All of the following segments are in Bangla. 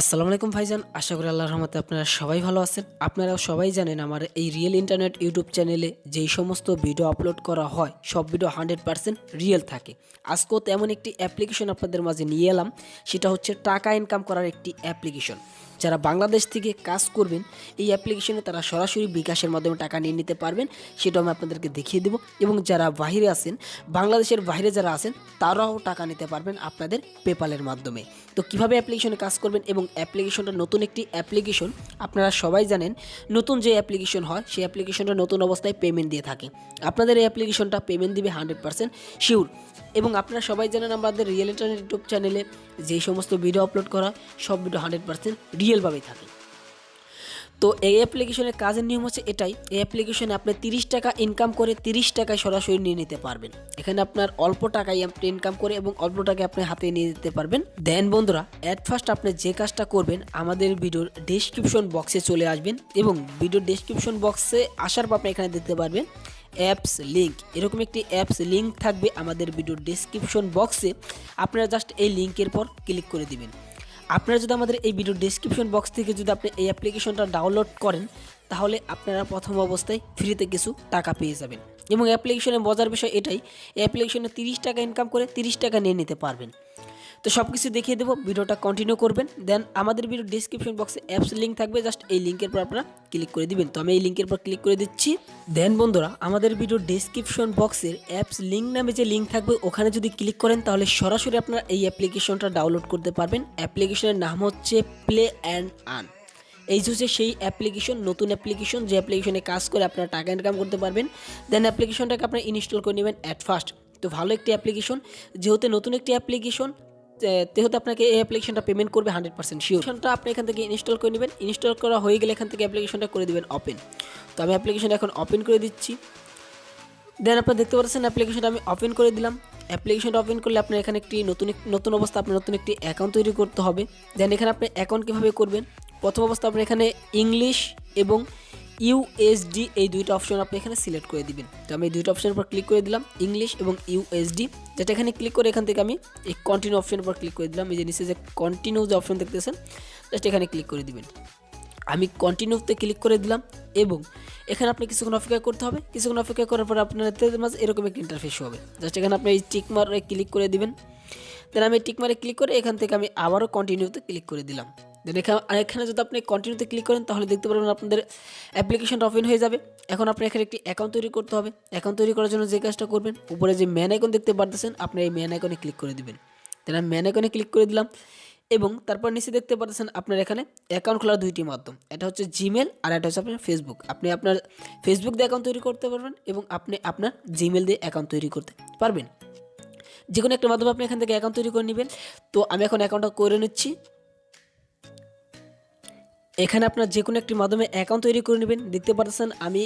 আসসালামু আলাইকুম ভাইজান, আশা করি আল্লাহর রহমতে আপনারা সবাই ভালো আছেন। আপনারা সবাই জানেন আমার এই রিয়েল ইন্টারনেট ইউটিউব চ্যানেলে যেই সমস্ত ভিডিও আপলোড করা হয়, সব ভিডিও হান্ড্রেড পারসেন্ট রিয়েল থাকে। আজকেও তেমন একটি অ্যাপ্লিকেশন আপনাদের মাঝে নিয়ে এলাম, সেটা হচ্ছে টাকা ইনকাম করার একটি অ্যাপ্লিকেশন যারা বাংলাদেশ থেকে কাজ করবেন, এই অ্যাপ্লিকেশনে তারা সরাসরি বিকাশের মাধ্যমে টাকা নিয়ে নিতে পারবেন সেটা আমি আপনাদেরকে দেখিয়ে দেবো। এবং যারা বাইরে আছেন, বাংলাদেশের বাইরে যারা আছেন, তারাও টাকা নিতে পারবেন আপনাদের পেপালের মাধ্যমে। তো কীভাবে অ্যাপ্লিকেশনে কাজ করবেন এবং অ্যাপ্লিকেশনটা নতুন একটি অ্যাপ্লিকেশন আপনারা সবাই জানেন, নতুন যে অ্যাপ্লিকেশন হয়, সেই অ্যাপ্লিকেশনটা নতুন অবস্থায় পেমেন্ট দিয়ে থাকে। আপনাদের এই অ্যাপ্লিকেশনটা পেমেন্ট দিবে হান্ড্রেড পার্সেন্ট শিওর এবং আপনারা সবাই জানেন আমাদের রিয়েল ইন্টারনেট ইউটিউব চ্যানেলে যেই সমস্ত ভিডিও আপলোড করা, সব ভিডিও হান্ড্রেড পার্সেন্ট রিয়েলভাবেই থাকে। তো এই অ্যাপ্লিকেশনের কাজের নিয়ম হচ্ছে এটাই, এই অ্যাপ্লিকেশনে আপনি তিরিশ টাকা ইনকাম করে তিরিশ টাকায় সরাসরি নিয়ে নিতে পারবেন। এখানে আপনার অল্প টাকায় আপনি ইনকাম করে এবং অল্প টাকায় আপনি হাতে নিয়ে নিতে পারবেন। দেন বন্ধুরা অ্যাট ফার্স্ট আপনি যে কাজটা করবেন, আমাদের ভিডিওর ডেসক্রিপশন বক্সে চলে আসবেন এবং ভিডিওর ডেসক্রিপশন বক্সে আসার পর আপনি এখানে দেখতে পারবেন অ্যাপস লিঙ্ক এরকম একটি অ্যাপস লিঙ্ক থাকবে আমাদের ভিডিওর ডেসক্রিপশন বক্সে আপনারা জাস্ট এই লিঙ্কের পর ক্লিক করে দিবেন। আপনারা যদি আমাদের এই ভিডিও ডিসক্রিপশন বক্স থেকে যদি আপনি এই অ্যাপ্লিকেশনটা ডাউনলোড করেন, তাহলে আপনারা প্রথম অবস্থায় ফ্রিতে কিছু টাকা পেয়ে যাবেন। এবং অ্যাপ্লিকেশনের মজার বিষয় এটাই, এই অ্যাপ্লিকেশনে তিরিশ টাকা ইনকাম করে তিরিশ টাকা নিয়ে নিতে পারবেন। তো সব কিছু দেখিয়ে দেবো, ভিডিওটা কন্টিনিউ করবেন। দেন আমাদের ভিডিও ডিসক্রিপশন বক্সে অ্যাপস লিঙ্ক থাকবে জাস্ট এই লিঙ্কের পর আপনারা ক্লিক করে দিবেন। তো আমি এই লিঙ্কের পর ক্লিক করে দিচ্ছি। দেন বন্ধুরা, আমাদের ভিডিও ডিসক্রিপশন বক্সের অ্যাপস লিঙ্ক নামে যে লিঙ্ক থাকবে, ওখানে যদি ক্লিক করেন, তাহলে সরাসরি আপনারা এই অ্যাপ্লিকেশনটা ডাউনলোড করতে পারবেন। অ্যাপ্লিকেশনের নাম হচ্ছে প্লে অ্যান্ড আর্ন এই হচ্ছে সেই অ্যাপ্লিকেশন নতুন অ্যাপ্লিকেশন যে অ্যাপ্লিকেশনে কাজ করে আপনারা টাকা ইনকাম করতে পারবেন। দেন অ্যাপ্লিকেশনটাকে আপনারা ইনস্টল করে নেবেন অ্যাট ফার্স্ট তো ভালো একটি অ্যাপ্লিকেশন যেহেতু নতুন একটি অ্যাপ্লিকেশন তেহেতু আপনাকে এই অ্যাপ্লিকেশনটা পেমেন্ট করবে হান্ড্রেড পার্সেন্ট শিওরটা আপনি এখান থেকে ইনস্টল করে নেবেন। ইনস্টল করা হয়ে গেলে এখান থেকে অ্যাপ্লিকেশনটা করে দেবেন ওপেন তো আমি অ্যাপ্লিকেশনটা এখন ওপেন করে দিচ্ছি। দেন আপনারা দেখতে পাচ্ছেন অ্যাপ্লিকেশনটা আমি ওপেন করে দিলাম। অ্যাপ্লিকেশনটা ওপেন করলে আপনার এখানে একটি নতুন নতুন অবস্থা, আপনার নতুন একটি অ্যাকাউন্ট তৈরি করতে হবে। দেন এখানে আপনি অ্যাকাউন্ট কীভাবে করবেন? প্রথম অবস্থা আপনি এখানে ইংলিশ এবং ইউএসডি এই দুইটা অপশন আপনি এখানে সিলেক্ট করে দিবেন। তো আমি এই দুইটা অপশনের উপর ক্লিক করে দিলাম ইংলিশ এবং ইউএসডি যেটা এখানে ক্লিক করে এখান থেকে আমি এই কন্টিনিউ অপশনের উপর ক্লিক করে দিলাম, এই যে নিচে যে কন্টিনিউ যে অপশন দেখতেছেন জাস্ট এখানে ক্লিক করে দিবেন। আমি কন্টিনিউতে ক্লিক করে দিলাম এবং এখানে আপনি কিছুক্ষণ অপেক্ষা করতে হবে। কিছুক্ষণ অপেক্ষা করার পর আপনার মাঝে এরকম একটি ইন্টারফেস হবে। জাস্ট এখানে আপনি এই টিকমারে ক্লিক করে দিবেন। দেন আমি টিকমারে ক্লিক করে এখান থেকে আমি আবারও কন্টিনিউতে ক্লিক করে দিলাম। দেন এখানে আর এখানে যদি আপনি কন্টিনিউতে ক্লিক করেন, তাহলে দেখতে পারবেন আপনাদের অ্যাপ্লিকেশনটা ওপেন হয়ে যাবে। এখন আপনার এখানে একটি অ্যাকাউন্ট তৈরি করতে হবে। অ্যাকাউন্ট তৈরি করার জন্য যে কাজটা করবেন, উপরে যে ম্যান আইকন দেখতে পারতেছেন, আপনি এই ম্যান আইকনে ক্লিক করে দিবেন। দেন আমি ম্যান আইকনে ক্লিক করে দিলাম, এবং তারপর নিচে দেখতে পাচ্ছেন আপনার এখানে অ্যাকাউন্ট খোলার দুইটি মাধ্যম। এটা হচ্ছে জিমেল আর এটা হচ্ছে আপনার ফেসবুক আপনি আপনার ফেসবুক দিয়ে অ্যাকাউন্ট তৈরি করতে পারবেন, এবং আপনি আপনার জিমেল দিয়ে অ্যাকাউন্ট তৈরি করতে পারবেন। যে কোনো একটা মাধ্যমে আপনি এখান থেকে অ্যাকাউন্ট তৈরি করে নেবেন। তো আমি এখন অ্যাকাউন্টটা করে নিচ্ছি। এখানে আপনার যে কোনো একটি মাধ্যমে অ্যাকাউন্ট তৈরি করে নেবেন। দেখতে পারতেছেন, আমি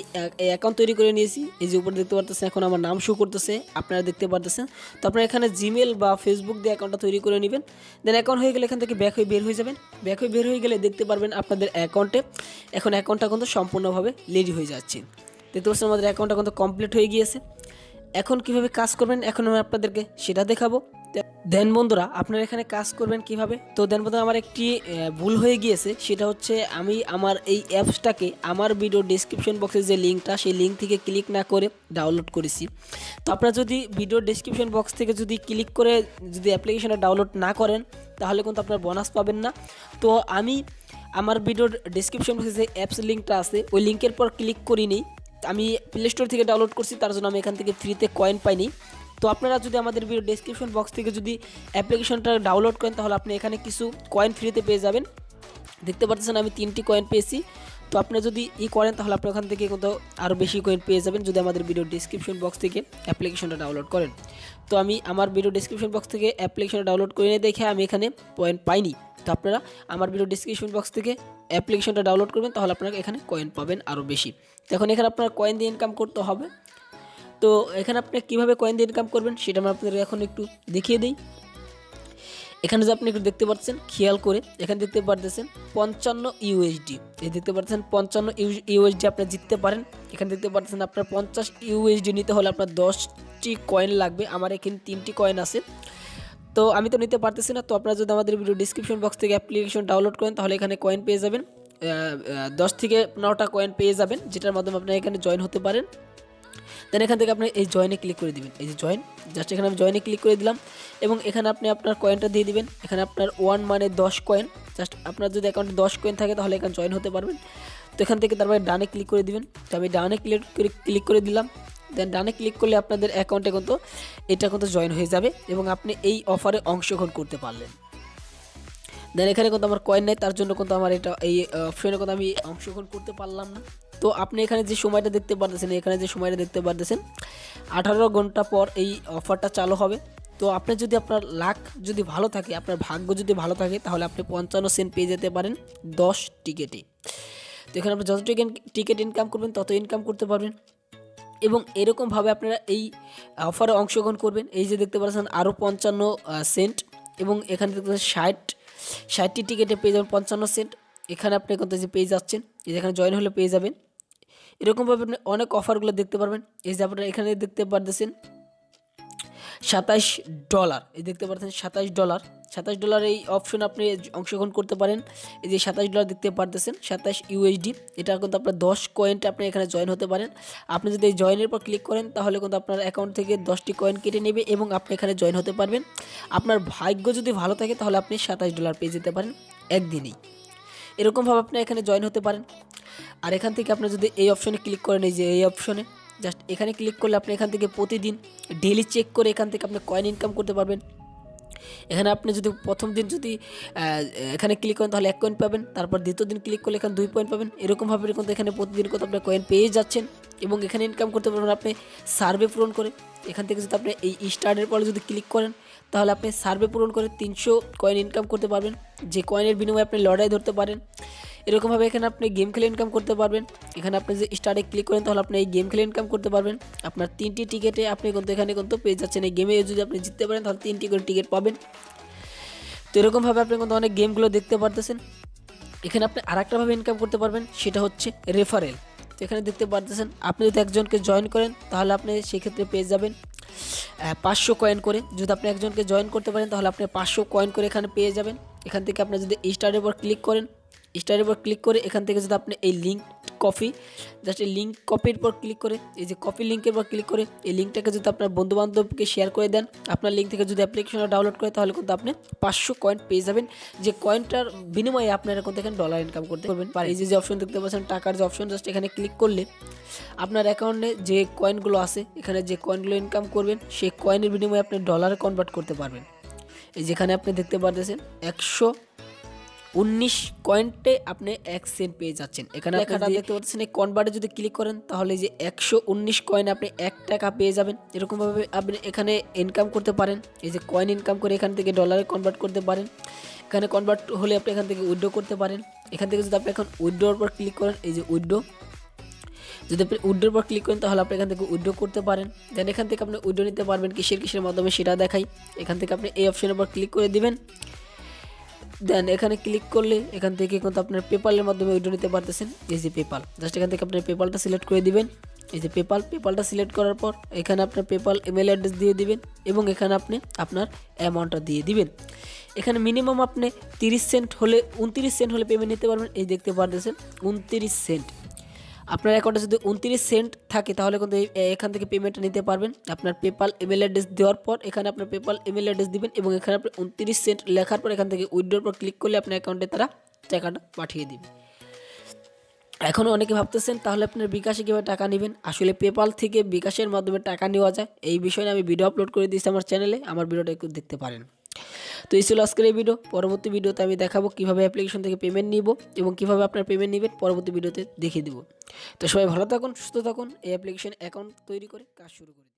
অ্যাকাউন্ট তৈরি করে নিয়েছি। এই যে উপরে দেখতে পারতেছেন, এখন আমার নাম শো করতেছে। আপনারা দেখতে পারতেছেন। তো আপনারা এখানে জিমেল বা ফেসবুক দিয়ে অ্যাকাউন্টটা তৈরি করে নেবেন। দেন অ্যাকাউন্ট হয়ে গেলে এখান থেকে ব্যাক হয়ে বের হয়ে যাবেন। ব্যাক হয়ে বের হয়ে গেলে দেখতে পারবেন আপনাদের অ্যাকাউন্টে এখন অ্যাকাউন্টটা কিন্তু সম্পূর্ণভাবে রেডি হয়ে যাচ্ছে। দেখতে পাচ্ছেন আমাদের অ্যাকাউন্টটা কিন্তু কমপ্লিট হয়ে গিয়েছে। এখন কীভাবে কাজ করবেন, এখন আমি আপনাদেরকে সেটা দেখাবো। দেন বন্ধুরা, আপনারা এখানে কাজ করবেন কীভাবে? তো দেন বন্ধুরা, আমার একটি ভুল হয়ে গিয়েছে। সেটা হচ্ছে আমি আমার এই অ্যাপসটাকে আমার ভিডিও ডিসক্রিপশন বক্সের যে লিঙ্কটা সেই লিঙ্ক থেকে ক্লিক না করে ডাউনলোড করেছি। তো আপনারা যদি ভিডিও ডিসক্রিপশন বক্স থেকে যদি ক্লিক করে যদি অ্যাপ্লিকেশনটা ডাউনলোড না করেন, তাহলে কিন্তু আপনার বোনাস পাবেন না। তো আমি আমার ভিডিওর ডিসক্রিপশন বক্সে যে অ্যাপস লিঙ্কটা আছে, ওই লিঙ্কের পর ক্লিক করিনি। আমি প্লে স্টোর থেকে ডাউনলোড করছি, তার জন্য আমি এখান থেকে ফ্রিতে কয়েন পাইনি। তো আপনারা যদি আমাদের ভিডিও ডেসক্রিপশন বক্স থেকে যদি অ্যাপ্লিকেশনটা ডাউনলোড করেন, তাহলে আপনি এখানে কিছু কয়েন ফ্রিতে পেয়ে যাবেন। দেখতে পাচ্ছেন আমি তিনটি কয়েন পেয়েছি। তো আপনি যদি ই করেন, তাহলে আপনি ওখান থেকে কিন্তু আরও বেশি কয়েন পেয়ে যাবেন যদি আমাদের ভিডিও ডিসক্রিপশন বক্স থেকে অ্যাপ্লিকেশনটা ডাউনলোড করেন। তো আমি আমার ভিডিও ডিসক্রিপশন বক্স থেকে অ্যাপ্লিকেশনটা ডাউনলোড করে নিয়ে দেখে আমি এখানে পয়েন্ট পাইনি। তো আপনারা আমার ভিডিও ডিসক্রিপশন বক্স থেকে অ্যাপ্লিকেশনটা ডাউনলোড করবেন, তাহলে আপনারা এখানে কয়েন পাবেন আরও বেশি। তো এখন এখানে আপনার কয়েন দিয়ে ইনকাম করতে হবে। তো এখানে আপনি কীভাবে কয়েন দিয়ে ইনকাম করবেন সেটা আমি আপনাদের এখন একটু দেখিয়ে দিই। এখানে যে আপনি একটু দেখতে পাচ্ছেন, খেয়াল করে, এখানে দেখতে পারতেছেন পঞ্চান্ন ইউএসডি এই দেখতে পাচ্ছেন পঞ্চান্ন ইউএসডি আপনি জিততে পারেন। এখানে দেখতে পাচ্ছেন আপনার পঞ্চাশ ইউএসডি নিতে হলে আপনার দশটি কয়েন লাগবে। আমার এখানে তিনটি কয়েন আছে। তো আমি তো নিতে পারতেছি না, তো আপনারা যদি আমাদের ভিডিও ডিসক্রিপশন বক্স থেকে অ্যাপ্লিকেশন ডাউনলোড করেন, তাহলে এখানে কয়েন পেয়ে যাবেন। দশ থেকে পনেরোটা কয়েন পেয়ে যাবেন, যেটার মাধ্যমে আপনারা এখানে জয়েন হতে পারেন। দেন এখান থেকে আপনি এই জয়েনে ক্লিক করে দিবেন। এই যে জয়েন জাস্ট এখানে আমি জয়েনে ক্লিক করে দিলাম। এবং এখানে আপনি আপনার কয়েনটা দিয়ে দিবেন। এখানে আপনার ওয়ান মানে দশ কয়েন জাস্ট আপনার যদি অ্যাকাউন্টে দশ কয়েন থাকে, তাহলে এখানে জয়েন হতে পারবেন। তো এখান থেকে তারপরে ডানে ক্লিক করে দিবেন। তো আমি ডানে ক্লিক করে ক্লিক করে দিলাম। দেন ডানে ক্লিক করলে আপনাদের অ্যাকাউন্টে কিন্তু এটা কিন্তু জয়েন হয়ে যাবে এবং আপনি এই অফারে অংশগ্রহণ করতে পারলেন। দেন এখানে কিন্তু আমার কয়েন নেই, তার জন্য কিন্তু আমার এটা, এই অপশনে কিন্তু আমি অংশগ্রহণ করতে পারলাম না। তো আপনি এখানে যে সময়টা দেখতে পারতেছেন, এখানে যে সময়টা দেখতে পারতেছেন, আঠারো ঘণ্টা পর এই অফারটা চালু হবে। তো আপনি যদি আপনার লাক যদি ভালো থাকে, আপনার ভাগ্য যদি ভালো থাকে, তাহলে আপনি পঞ্চান্ন সেন্ট পেয়ে যেতে পারেন দশ টিকেটে। তো এখানে আপনি যত টিকিট ইনকাম করবেন, তত ইনকাম করতে পারবেন। এবং এরকমভাবে আপনারা এই অফারে অংশগ্রহণ করবেন। এই যে দেখতে পাচ্ছেন আরও পঞ্চান্ন সেন্ট এবং এখানে দেখতে পাচ্ছেন ষাট, ষাটটি টিকিটে পেয়ে যাবেন পঞ্চান্ন সেন্ট। এখানে আপনি কত যে পেয়ে যাচ্ছেন এখানে জয়েন হলে পেয়ে যাবেন এরকমভাবে আপনি অনেক অফারগুলো দেখতে পারবেন। এই যে আপনারা এখানে দেখতে পারতেছেন, সাতাইশ ডলার। এই দেখতে পাচ্ছেন সাতাইশ ডলার। সাতাশ ডলার এই অপশন আপনি অংশগ্রহণ করতে পারেন। এই যে সাতাশ ডলার দেখতে পারতেছেন সাতাশ ইউএসডি এটা কিন্তু আপনার দশ কয়েনটা আপনি এখানে জয়েন হতে পারেন। আপনি যদি জয়েনের পর ক্লিক করেন, তাহলে কিন্তু আপনার অ্যাকাউন্ট থেকে দশটি কয়েন কেটে নেবে এবং আপনি এখানে জয়েন হতে পারবেন। আপনার ভাগ্য যদি ভালো থাকে, তাহলে আপনি সাতাশ ডলার পেয়ে যেতে পারেন একদিনেই। এরকমভাবে আপনি এখানে জয়েন হতে পারেন। আর এখান থেকে আপনি যদি এই অপশনে ক্লিক করেন, এই যে এই অপশনে জাস্ট এখানে ক্লিক করলে আপনি এখান থেকে প্রতিদিন ডেলি চেক করে এখান থেকে আপনি কয়েন ইনকাম করতে পারবেন। এখানে আপনি যদি প্রথম দিন যদি এখানে ক্লিক করেন, তাহলে এক কয়েন পাবেন। তারপর দ্বিতীয় দিন ক্লিক করলে এখানে দুই পয়েন্ট পাবেন। এরকমভাবে কিন্তু এখানে প্রতিদিন কত আপনি কয়েন পেয়ে যাচ্ছেন এবং এখানে ইনকাম করতে পারবেন আপনি সার্ভে পূরণ করে। এখান থেকে যদি আপনি এই স্টার্টের পরে যদি ক্লিক করেন, তাহলে আপনি সার্ভে পূরণ করে তিনশো কয়েন ইনকাম করতে পারবেন। যে কয়েনের বিনিময়ে আপনি লড়াই ধরতে পারেন। এরকমভাবে এখানে আপনি গেম খেলে ইনকাম করতে পারবেন। এখানে আপনি যে স্টার্টে ক্লিক করেন, তাহলে আপনি এই গেম খেলে ইনকাম করতে পারবেন। আপনার তিনটি টিকিটে আপনি কিন্তু এখানে কিন্তু পেয়ে যাচ্ছেন। এই গেমে যদি আপনি জিততে পারেন, তাহলে তিনটি করে টিকিট পাবেন। তো এরকমভাবে আপনি কিন্তু অনেক গেমগুলো দেখতে পারতেছেন। এখানে আপনি আরেকটাভাবে ইনকাম করতে পারবেন, সেটা হচ্ছে রেফারেল তো এখানে দেখতে পারতেছেন, আপনি যদি একজনকে জয়েন করেন, তাহলে আপনি সেক্ষেত্রে পেয়ে যাবেন পাঁচশো কয়েন করে। যদি আপনি একজনকে জয়েন করতে পারেন, তাহলে আপনি পাঁচশো কয়েন করে এখানে পেয়ে যাবেন। এখান থেকে আপনি যদি স্টারের উপর ক্লিক করেন স্টারের উপর ক্লিক করে এখান থেকে যদি আপনি এই লিঙ্ক কপি জাস্ট এই লিঙ্ক কপির পর ক্লিক করে, এই যে কপি লিঙ্কের উপর ক্লিক করে, এই লিঙ্কটাকে যদি আপনার বন্ধুবান্ধবকে শেয়ার করে দেন, আপনার লিঙ্ক থেকে যদি অ্যাপ্লিকেশনটা ডাউনলোড করে, তাহলে কিন্তু আপনি পাঁচশো কয়েন পেয়ে যাবেন। যে কয়েনটার বিনিময়ে আপনারা কিন্তু এখানে ডলার ইনকাম করতে পারবেন। আর এই যে যে অপশন দেখতে পাচ্ছেন, টাকার যে অপশন জাস্ট এখানে ক্লিক করলে আপনার অ্যাকাউন্টে যে কয়েনগুলো আছে, এখানে যে কয়েনগুলো ইনকাম করবেন, সেই কয়েনের বিনিময়ে আপনি ডলারে কনভার্ট করতে পারবেন। এই যেখানে আপনি দেখতে পারতেছেন, একশো উনিশ কয়েন্টে আপনি এক সেন্ট পেয়ে যাচ্ছেন। এখানে লেখাটা দেখতে পাচ্ছেন এই কনভার্টে যদি ক্লিক করেন তাহলে যে একশো উনিশ কয়েন আপনি এক টাকা পেয়ে যাবেন। এরকমভাবে আপনি এখানে ইনকাম করতে পারেন। এই যে কয়েন ইনকাম করে এখান থেকে ডলারে কনভার্ট করতে পারেন। এখানে কনভার্ট হলে আপনি এখান থেকে উইড্রো করতে পারেন। এখান থেকে যদি আপনি এখন উইড্রোর উপর ক্লিক করেন এই যে উইড্রো যদি আপনি উইড্রোর পর ক্লিক করেন তাহলে আপনি এখান থেকে উইড্রো করতে পারেন। দেন এখান থেকে আপনি উইড্রো নিতে পারবেন কিসের কিসের মাধ্যমে সেটা দেখাই। এখান থেকে আপনি এই অপশনের উপর ক্লিক করে দিবেন। দেন এখানে ক্লিক করলে এখান থেকে কিন্তু আপনার পেপালের মাধ্যমে উইড্রো নিতে পারতেছেন। এই যে পেপাল জাস্ট এখান থেকে আপনার পেপালটা সিলেক্ট করে দিবেন। এই যে পেপাল পেপালটা সিলেক্ট করার পর এখানে আপনার পেপাল ইমেল অ্যাড্রেস দিয়ে দিবেন এবং এখানে আপনি আপনার অ্যামাউন্টটা দিয়ে দিবেন। এখানে মিনিমাম আপনি তিরিশ সেন্ট হলে, উনত্রিশ সেন্ট হলে পেমেন্ট নিতে পারবেন। এই দেখতে পারতেছেন, উনত্রিশ সেন্ট আপনার অ্যাকাউন্টে যদি উনত্রিশ সেন্ট থাকে, তাহলে কিন্তু এখান থেকে পেমেন্টটা নিতে পারবেন। আপনার পেপাল ইমেল অ্যাড্রেস দেওয়ার পর এখানে আপনার পেপাল ইমেল অ্যাড্রেস দিবেন এবং এখানে আপনি উনত্রিশ সেন্ট লেখার পর এখান থেকে উইড্রোর পর ক্লিক করলে আপনার অ্যাকাউন্টে তারা টাকাটা পাঠিয়ে দিবে। এখনও অনেকে ভাবতেছেন, তাহলে আপনার বিকাশে কীভাবে টাকা নেবেন? আসলে পেপাল থেকে বিকাশের মাধ্যমে টাকা নেওয়া যায়। এই বিষয়ে আমি ভিডিও আপলোড করে দিয়েছি আমার চ্যানেলে আমার ভিডিওটা একটু দেখতে পারেন। তো এই ছিল আজকের এই ভিডিও পরবর্তী ভিডিওতে আমি দেখাবো কীভাবে অ্যাপ্লিকেশন থেকে পেমেন্ট নিব এবং কীভাবে আপনার পেমেন্ট নেবেন পরবর্তী ভিডিওতে দেখিয়ে দেবো। তো সবাই ভালো থাকুন, সুস্থ থাকুন, এই অ্যাপ্লিকেশন অ্যাকাউন্ট তৈরি করে কাজ শুরু করুন